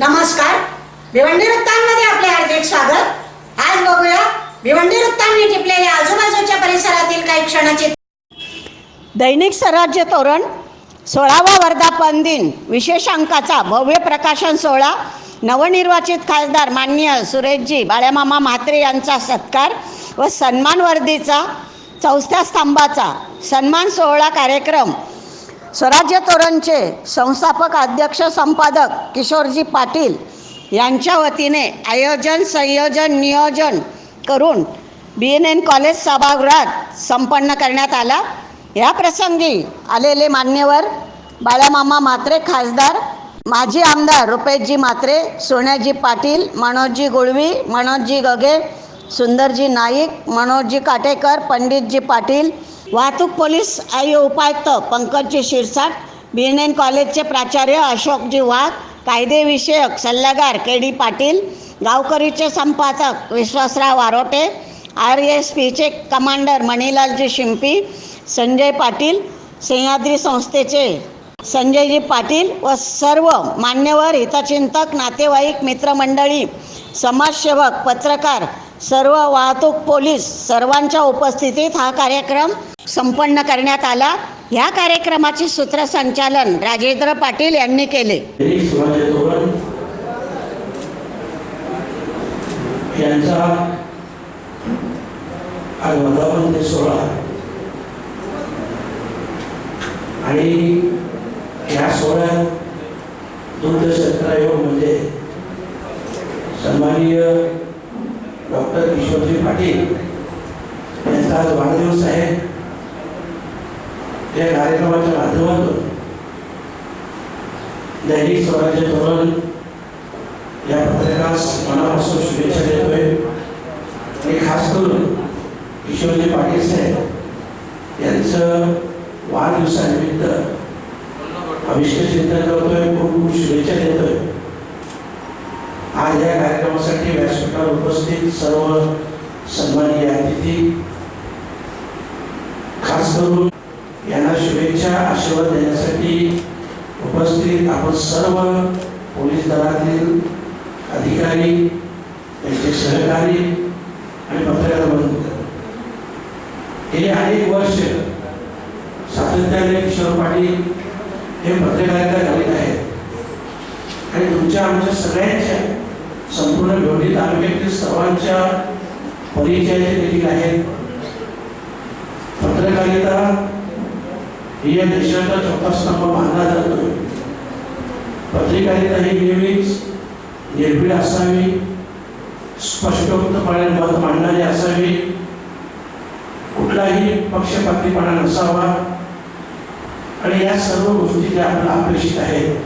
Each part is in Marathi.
नमस्कार. भिवंडी वृत्तांमध्ये आपले हार्दिक स्वागत. आज बघूया भिवंडी वृत्तांनी टिपलेल्या आजूबाजूच्या परिसरातील काही क्षणाचे दैनिक स्वराज्य तोरण सोळावा वर्धापन दिन. विशेषांकाचा भव्य प्रकाशन सोहळा. नवनिर्वाचित खासदार मान्य सुरेशजी बाळ्यामामा म्हात्रे यांचा सत्कार व सन्मान वर्दीचा चौथ्या स्तंभाचा सन्मान सोहळा कार्यक्रम स्वराज्य तोरणचे संस्थापक अध्यक्ष संपादक किशोरजी पाटील यांच्या वतीने आयोजन संयोजन नियोजन करून बी एन एन कॉलेज सभागृहात संपन्न करण्यात आला. या प्रसंगी आलेले मान्यवर बाळामामा म्हात्रे खासदार माजी आमदार रुपेशजी म्हात्रे सोन्याजी पाटील मनोजजी गुळवी मनोजजी गगे सुंदरजी नाईक मनोजजी काटेकर पंडितजी पाटील वाहतूक पोलीस आयु उपायुक्त Pankajji Shirsat B N N कॉलेजचे प्राचार्य अशोकजी वाघ कायदेविषयक सल्लागार के डी पाटील गावकरीचे संपादक विश्वासराव आरोटे आर एस पीचे कमांडर मणिलालजी शिंपी संजय पाटील सह्याद्री संस्थेचे संजयजी पाटील व सर्व मान्यवर हितचिंतक नातेवाईक मित्रमंडळी समाजसेवक पत्रकार सर्व वाहतूक पोलीस सर्वांच्या उपस्थितीत हा कार्यक्रम संपन्न करण्यात आला. ह्या कार्यक्रमाचे सूत्रसंचालन राजेंद्र पाटील यांनी केले. यांचा आज वर्धापन आणि या सोहळ्यात दूरदर्शनयोग म्हणजे सन्माननीय डॉक्टर किशोरजी पाटील यांचा आज वाढदिवस आहे. या कार्यक्रमाच्या माध्यमातून दैनिक स्वराज्य धोरण या पत्रकास मनापासून शुभेच्छा देतोय. आणि खास करून किशोरजी पाटील साहेब यांचं वाढदिवसानिमित्त अविष्ट चिंतन करतोय खूप खूप शुभेच्छा देतोय. आज या कार्यक्रमासाठी व्यासपीठावर उपस्थित सर्व सन्मानीय अतिथी खास करून शुभेच्छा आशीर्वाद देण्यासाठी उपस्थित आपण सर्व पोलीस दलातील अधिकारी त्यांचे सहकारी आणि पत्रकार बंधू हे अनेक वर्ष सातत्याने किशोर पाटील हे पत्रकारिता करीत आहेत. आणि तुमच्या आमच्या सगळ्यांच्या संपूर्ण भिवंडी तालुक्यातील सर्वांच्या परिचयाचे देखील आहेत. पत्रकारिता या देशाचा चौथा स्तंभ मानला जातो पत्रिकारिता ही नेहमीच निर्भीड असावी स्पष्टोक्तपणे मत मांडणारी असावी. कुठलाही पक्षपातीपणा नसावा. आणि या सर्व गोष्टी ज्या आपल्या अपेक्षित आहेत.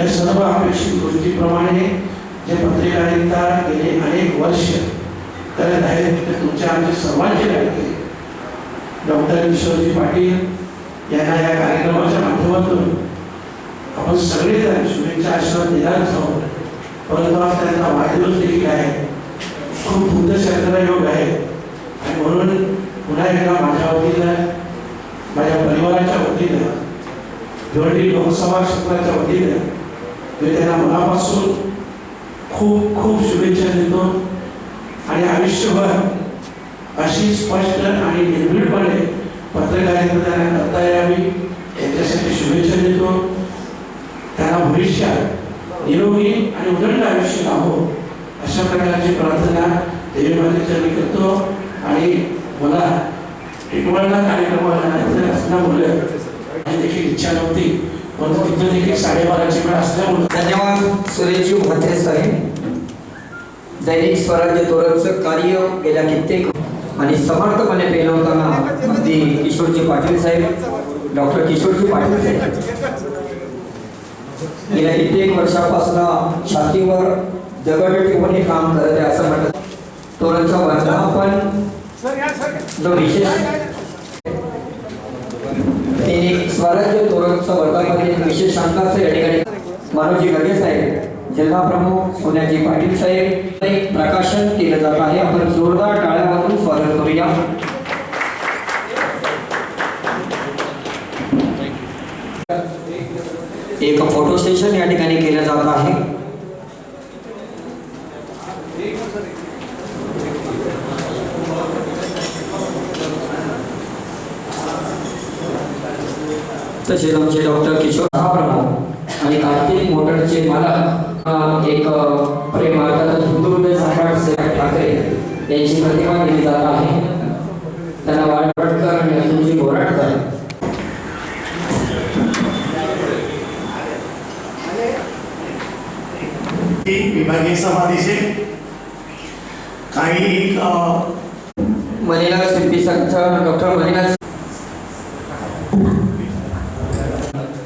या सर्व अपेक्षित गोष्टीप्रमाणे जे पत्रकारिता गेले अनेक वर्ष करत आहेत ते तुमच्या आमच्या सर्वांचे लायके डॉक्टर किशोरजी पाटील यांना या कार्यक्रमाच्या माध्यमातून आपण सगळेजण शुभेच्छा आशीर्वाद देणारच आहोत. परंतु आज त्यांचा वाढदिवस देखील आहे. खूप बुद्ध शर्करा योग आहे. आणि म्हणून पुन्हा एकदा माझ्या वतीनं माझ्या परिवाराच्या वतीनं भिवंडी लोकसभा क्षेत्राच्या वतीनं मी त्यांना मनापासून खूप खूप शुभेच्छा देतो. आणि आयुष्यभर अशी स्पष्ट आणि निर्भीडपणे पत्रकारिता त्यांना करता यावी याच्यासाठी शुभेच्छा देतो. त्यांना भविष्यात निरोगी आणि उदंड आयुष्य लाभो अशा प्रकारची प्रार्थना देवीमातेच्या मी करतो. आणि मला टिटवाळला कार्यक्रमाला असल्यामुळे देखील इच्छा नव्हती. परंतु तिथं देखील साडेबाराची वेळ असल्यामुळे धन्यवाद सुरेशजी म्हात्रे साहेब. दैनिक स्वराज्य तोरणचं कार्य गेल्या कित्येक आणि समर्थपणे पेलवताना अगदी किशोरजी पाटील साहेब डॉक्टर किशोरजी पाटील साहेब. गेल्या कित्येक वर्षापासून छातीवर दगड ठेवून हे काम करत आहे असं म्हणत तोरणचा वर्धापन जो विशेष दैनिक स्वराज्य तोरणचा वर्धापन एक विशेष अंकाचं या ठिकाणी. मानवजी गगे साहेब जिल्हा प्रमुख सोन्याजी पाटील साहेब एक प्रकाशन केलं जात आहे. आपण जोरदार टाळ्या स्वागत करूया. एक फोटो सेशन या ठिकाणी केलं जात आहे. तसेच आमचे डॉक्टर किशोर प्रमुख आणि कार्तिक मोटरचे मालक एक अ, प्रेम अर्थात हिंदू हृदय सम्राट साहेब ठाकरे यांची प्रतिमा दिली जात आहे. त्यांना वाडवडकर आणि अतुलजी बोराडकर ही विभागीय सभाधीशे काही अ, मनीला शिल्पी संघ डॉक्टर मनीला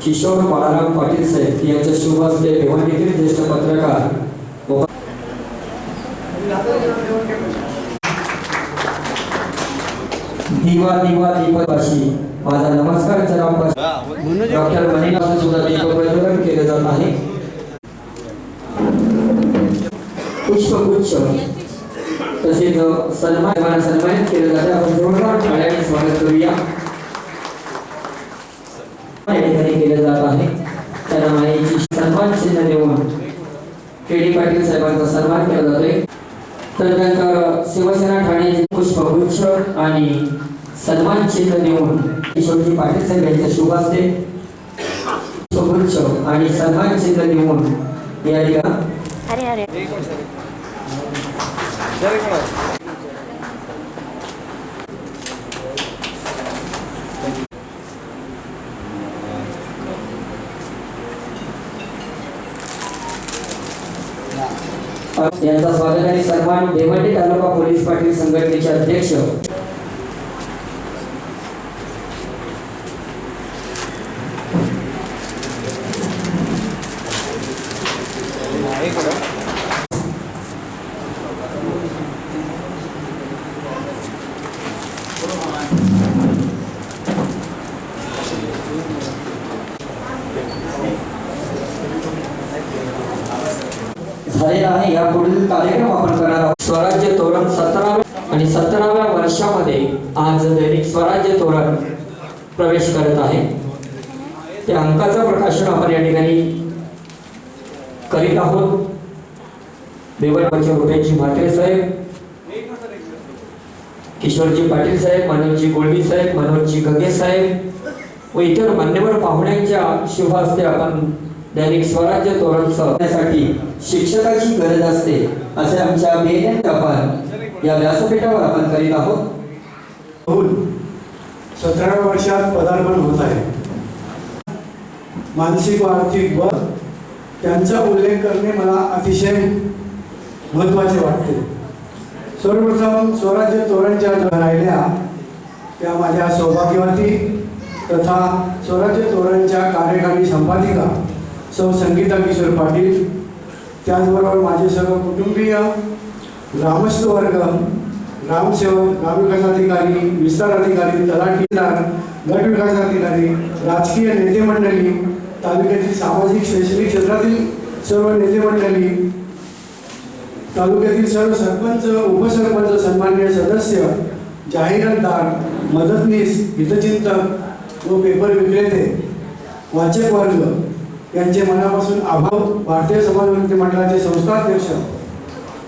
किशोर बाळाराम पाटील साहेब यांच्या शुभ हस्ते भिवंडीतील ज्येष्ठ पत्रकार दिवा दिवा दीपवाशी माझा नमस्कार जनाब डॉक्टर मनीला सुद्धा दीप प्रज्वलन केले जात आहे. पुष्पगुच्छ. तसेच सन्मान सन्मानित केलं जाते. आपण जोरदार टाळ्याने स्वागत करूया. या ठिकाणी केलं जात आहे. त्यांना माहिती सन्मान चिन्ह देऊन के डी पाटील साहेबांचा सन्मान केला जातोय. तर त्यानंतर शिवसेना ठाणे पुष्पगुच्छ आणि सन्मान चिन्ह देऊन किशोरजी पाटील साहेब यांच्या शुभ पुष्पगुच्छ आणि सन्मान चिन्ह देऊन या ठिकाणी यांचा स्वागत आणि सन्मान भिवंडी तालुका पोलीस पाटील संघटनेचे अध्यक्ष. झालेला आहे. या पुढील कार्यक्रम आपण करणार आहोत. स्वराज्य तोरण सतराव्या आणि सतराव्या वर्षामध्ये आज दैनिक स्वराज्य तोरण प्रवेश करत आहे. त्या अंकाचं प्रकाशन आपण या ठिकाणी करीत आहोत. देवळपाचे रुपयाची म्हात्रे साहेब किशोरजी पाटील साहेब मनोजजी गोळवी साहेब मनोजजी गगे साहेब व इतर मान्यवर पाहुण्यांच्या शुभ हस्ते आपण दैनिक स्वराज्य तोरण सहण्यासाठी शिक्षकाची गरज असते असे आमच्या मेहनत आपण या व्यासपीठावर आपण करीत आहोत. सतराव्या वर्षात पदार्पण होत आहे. मानसिक व आर्थिक व त्यांचा उल्लेख करणे मला अतिशय महत्त्वाचे वाटते. सर्वप्रथम स्वराज्य तोरणच्या राहिल्या त्या माझ्या सौभाग्यवती तथा स्वराज्य तोरणच्या कार्यकारी संपादिका सौ संगीता किशोर पाटील त्याचबरोबर माझे सर्व कुटुंबीय ग्रामस्थ वर्ग ग्रामसेवक ग्रामविकास अधिकारी विस्तार अधिकारी तलाठीदार गट अधिकारी राजकीय नेते मंडळी तालुक्यातील सामाजिक शैक्षणिक क्षेत्रातील सर्व नेते मंडळी तालुक्यातील सर्व सरपंच उपसरपंच सन्मान्य सदस्य जाहिरातदार मदतनीस हितचिंतक व पेपर विक्रेते वाचक वर्ग यांचे मनापासून आभार. भारतीय समाज उन्नती मंडळाचे संस्थाध्यक्ष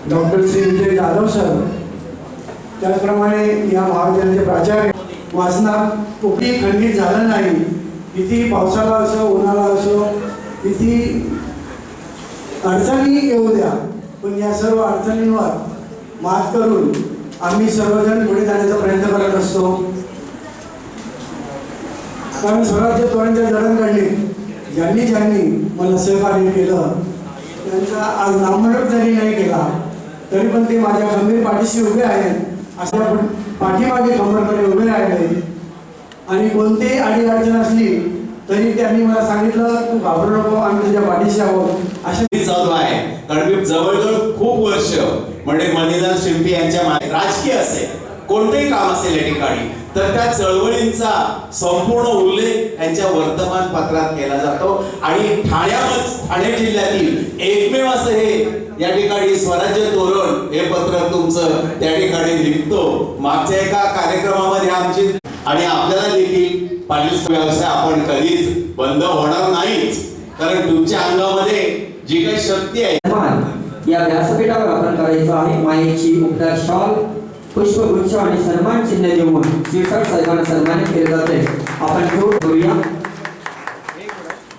डॉक्टर श्री विजय जाधव सर. त्याचप्रमाणे या महाविद्यालयाचे प्राचार्य वाचनात कुठेही खंडित झालं नाही. किती पावसाळा असो उन्हाळा असो किती अडचणी येऊ द्या पण या सर्व अडचणींवर मात करून आम्ही सर्वजण पुढे जाण्याचा प्रयत्न करत असतो. कारण स्वराज्य जडण जडणघडणीत ज्यांनी ज्यांनी मला सहकार्य केलं त्यांचा आज नामोल्लेख जरी नाही केला तरी पण ते माझ्या खंबीर पाठीशी उभे आहेत. अशा पाठीमागे खंबरकडे उभे राहिले. आणि कोणतीही अडी अडचण असली तरी त्यांनी मला सांगितलं तू घाबरू नको आम्ही तुझ्या पाठीशी आहोत. अशा मी चालू आहे. कारण मी जवळजवळ खूप वर्ष म्हणजे मणिलाल शिंपी यांच्या राजकीय असेल. कोणतेही काम असेल या ठिकाणी तर त्या चळवळींचा संपूर्ण उल्लेख यांच्या वर्तमानपत्रात केला जातो. आणि ठाण्यामध्ये ठाणे जिल्ह्यातील एकमेव असं हे या ठिकाणी स्वराज्य तोरण हे पत्र तुमचं त्या ठिकाणी लिहितो मागच्या एका कार्यक्रमामध्ये आमची आणि आपल्याला देखील पाटील व्यवसाय आपण कधीच बंद होणार नाहीच. कारण तुमच्या अंगामध्ये जी काही शक्ती आहे. या व्यासपीठावर आपण करायचं आहे. मायेची उपदार शॉल पुष्पगुच्छ आणि सन्मान चिन्ह देऊन शीर्षक साहेबांना सन्मानित केले जाते आपण घेऊ करूया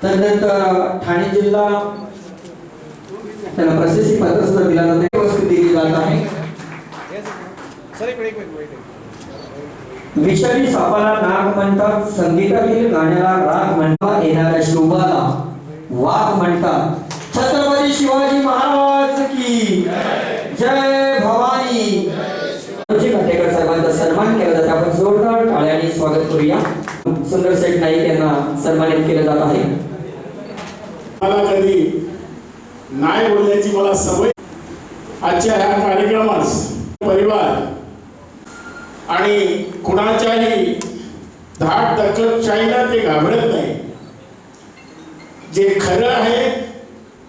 त्यानंतर ठाणे जिल्हा त्याला प्रशस्ती पत्र सुद्धा दिला जाते वस्तू दिली जात आहे. विषारी सापाला नाग म्हणतात संगीतातील गाण्याला राग म्हणतात येणाऱ्या शोभाला वाघ म्हणतात. छत्रपती शिवाजी महाराज की जय भवानी. जी त्यांचा सन्मान केला जातो. आपण जोरदार टाळ्यांनी स्वागत करूया. सुंदर सेठ नाईक यांना सन्मानित केलं जात आहे. मला कधी नाही बोलण्याची मला सवय. आजच्या ह्या कार्यक्रमास परिवार आणि कुणाच्याही धाड दखलशाहीला ते घाबरत नाही. जे खरं आहे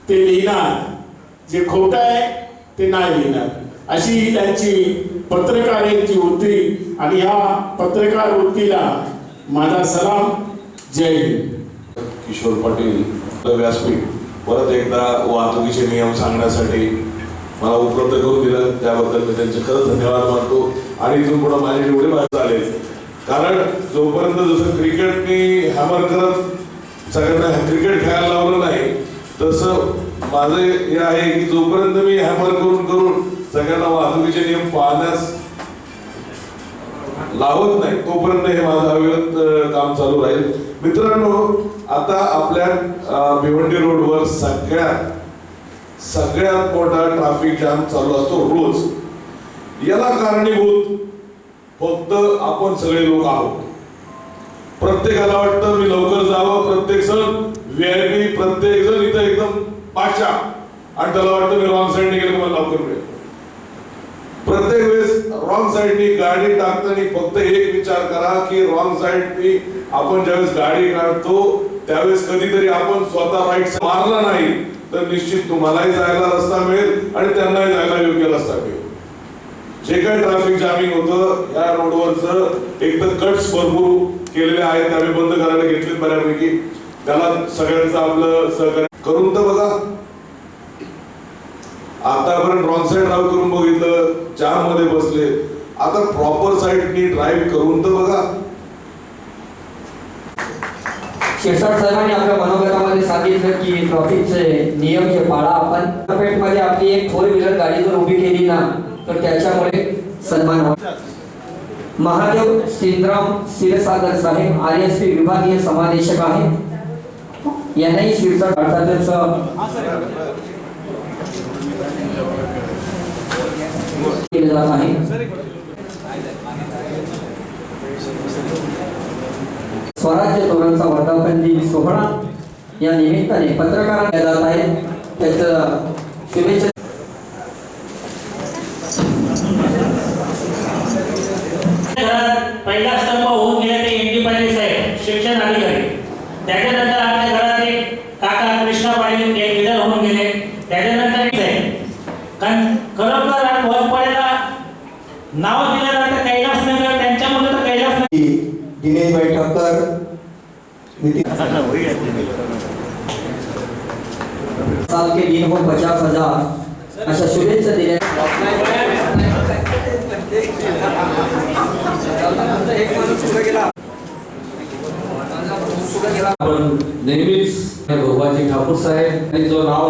ते लिहिणार. जे खोटं आहे ते नाही लिहिणार. अशी त्यांची पत्रकार पत्रकारांची वृत्ती आणि या पत्रकार वृत्तीला माझा सलाम. जय हिंद. किशोर पाटील व्यासपीठ परत एकदा वाहतुकीचे नियम सांगण्यासाठी मला उपलब्ध करून दिलं. त्याबद्दल मी त्यांचे खरंच धन्यवाद मानतो. आणि इथून पुढे माझे जेवढे भाषा चालेल कारण जोपर्यंत जसं क्रिकेटनी हॅमर करत सगळ्यांना क्रिकेट खेळायला लावलं नाही तसं माझं हे आहे की जोपर्यंत मी हॅमर करून करून सगळ्यांना वाहतुकीचे नियम पाळण्यास लावत नाही. तोपर्यंत हे माझं अविरत काम चालू राहील. मित्रांनो आता आपल्या भिवंडी रोडवर सगळ्यात सगळ्यात मोठा ट्रॅफिक जाम चालू असतो रोज. याला कारणीभूत फक्त आपण सगळे लोक आहोत. प्रत्येकाला वाटतं मी लवकर जावं प्रत्येक जण व्हीआयपी प्रत्येक जण इथं एकदम पाशा आणि त्याला वाटतं मी रॉंग साईडने गेलं मला लवकर मिळेल. रॉंग साईडनी गाडी टाकताना फक्त एक विचार करा की रॉंग साईडनी आपण ज्यावेळेस गाडी काढतो त्यावेळेस कधीतरी आपण स्वतः राईट मारला नाही तर निश्चित तुम्हालाही जायला रस्ता मिळेल आणि त्यांनाही जायला योग्य रस्ता मिळेल. जे काही ट्रॅफिक जॅमिंग होतं या रोडवरच एक तर कट्स भरपूर केलेले आहेत आम्ही बंद करायला घेतले बऱ्यापैकी. त्याला सगळ्यांचं आपलं सहकार्य करून तर बघा. आतापर्यंत रॉंग साईड ड्राईव्ह करून बघितलं जाममध्ये बसले. आता प्रॉपर साईडनी ड्राईव्ह करून तर बघा. शिरसाट साहेबांनी आपल्या मनोगतामध्ये सांगितलं की ट्रॉफिकचे नियम जे पाळा आपण. मध्ये आपली एक फोर व्हीलर गाडी जर उभी केली ना तर त्याच्यामुळे सन्मान Mahadev Sindram Kshirsagar Saheb R S P विभागीय समादेशक आहे यांनाही शिरसाट अर्थातच केलं जात आहे. स्वराज्य तोरणचा वर्धापन दिन सोहळा या निमित्ताने पत्रकारांना जात आहे. त्याचं शुभेच्छा. पहिला स्तंभ होऊन गेले ते एन आहे शिक्षण अधिकारी. त्याच्यानंतर आपल्या घरात एक काका कृष्णा पाटील होऊन गेले. त्याच्यानंतर खरोखर नाव दिलं जातं कैलास नगर त्यांच्यामुळे तर कैलास नगर. दिनेश भाई ठक्कर साल के दिन हो पचास हज़ार. अशा शुभेच्छा दिल्या. नेहमीच भोगाजी ठाकूर साहेब यांनी जो नाव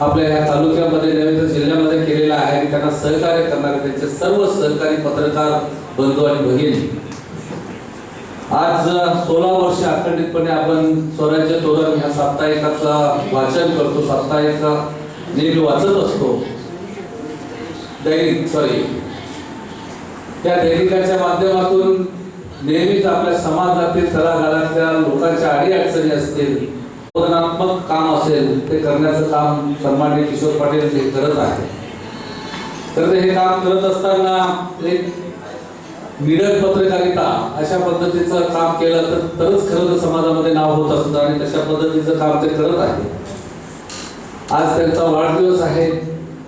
आपल्या या तालुक्यामध्ये नव्हे तर जिल्ह्यामध्ये केलेला आहे आणि त्यांना सहकार्य करणारे त्यांचे सर्व सहकारी पत्रकार बंधू आणि भगिनी. आज सोळा वर्ष अखंडितपणे आपण स्वराज्य तोरण ह्या साप्ताहिकाचा वाचन करतो. साप्ताहिक नेहमी वाचत असतो. दैनिक सॉरी त्या दैनिकाच्या माध्यमातून नेहमीच आपल्या समाजातील तळागाळातल्या लोकांच्या अडी अडचणी असतील संशोधनात्मक काम असेल ते करण्याचं काम सन्माननीय किशोर पाटील हे करत आहे. तर ते हे काम करत असताना एक मिडल पत्रकारिता अशा पद्धतीचं काम केलं तर तरच खरं तर समाजामध्ये नाव होत असतं आणि तशा पद्धतीचं काम ते करत आहे. आज त्यांचा वाढदिवस आहे.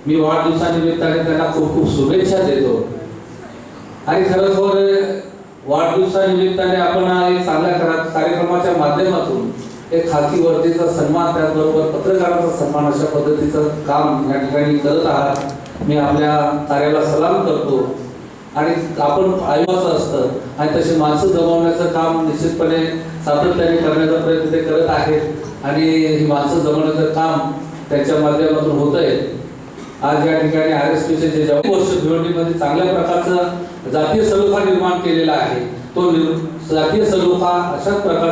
मी वाढदिवसानिमित्ताने त्यांना खूप खूप शुभेच्छा देतो. आणि खरोखर वाढदिवसानिमित्ताने आपण एक चांगल्या कार्यक्रमाच्या माध्यमातून एक खाकी वर्दीचा सन्मान त्याचबरोबर पत्रकाराचा सन्मान अशा पद्धतीचं काम या ठिकाणी करत आहात. मी आपल्या कार्याला सलाम करतो. आणि आपण आयोगाचं असतं. आणि तशी माणसं जमवण्याचं काम निश्चितपणे सातत्याने करण्याचा प्रयत्न ते करत आहेत. आणि ही माणसं जमवण्याचं काम त्यांच्या माध्यमातून होत आहे आज या ठिकाणी आर एस पीचे जे जवळ वर्ष भिवंडीमध्ये चांगल्या प्रकारचा जातीय सलोखा निर्माण केलेला आहे. तो जातीय सलोखा अशाच प्रकार